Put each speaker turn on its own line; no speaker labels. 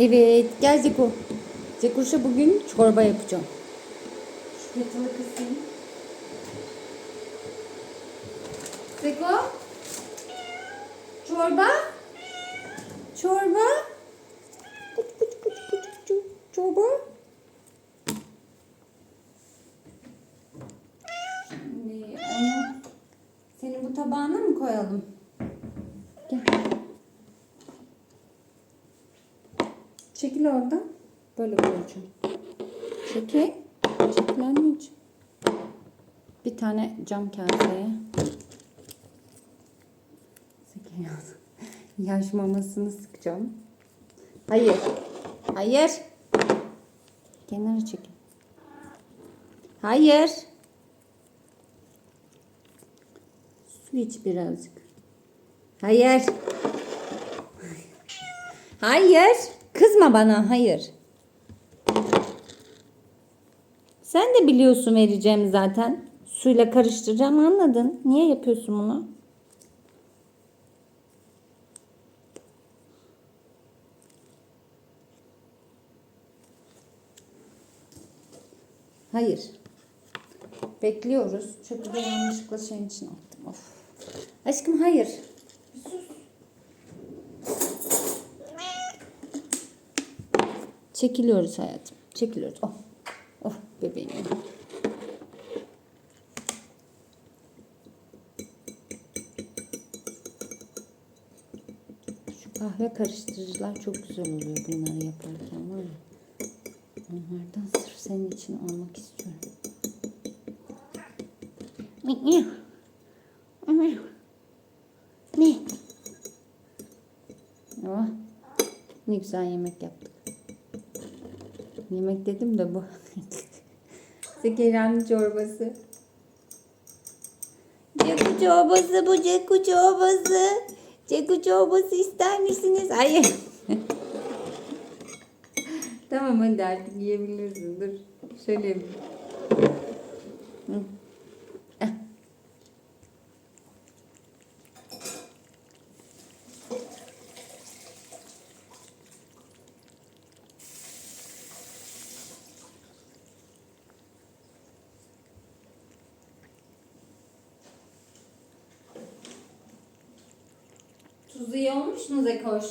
Evet gel Zeko. Zekoş'a bugün çorba yapacağım. Şu kettle'ı kısayım. Zeko. Çorba. Çorba. Kuç kuç kuç kuç kuç. Çorba. Şimdi onu senin bu tabağına mı koyalım? Çekil oradan. Böyle koyacağım. Çekil. Çekil. Bir tane cam kaseye. Yaş mamasını sıkacağım. Hayır. Hayır. Kenara çekil. Hayır. Su iç birazcık. Hayır. Hayır. Kızma bana. Hayır. Sen de biliyorsun vereceğim zaten. Suyla karıştıracağım anladın. Niye yapıyorsun bunu? Hayır. Bekliyoruz. Çöpü de yanlışlıkla şeyin içine attım. Of. Aşkım hayır. Bir sus. Çekiliyoruz hayatım. Çekiliyoruz. Oh. Oh bebeğim. Şu kahve karıştırıcılar çok güzel oluyor bunları yaparken var ya. Onlardan sırf senin için almak istiyorum. Ne? Oh, ne güzel yemek yaptık. Yemek dedim de bu. Zekeriyan'ın çorbası. Ceku çorbası bu Ceku çorbası. Ceku çorbası ister misiniz? Hayır. tamam hadi artık yiyebilirsin. Dur. Şöyle yapayım. İyi olmuş mu Zekoş?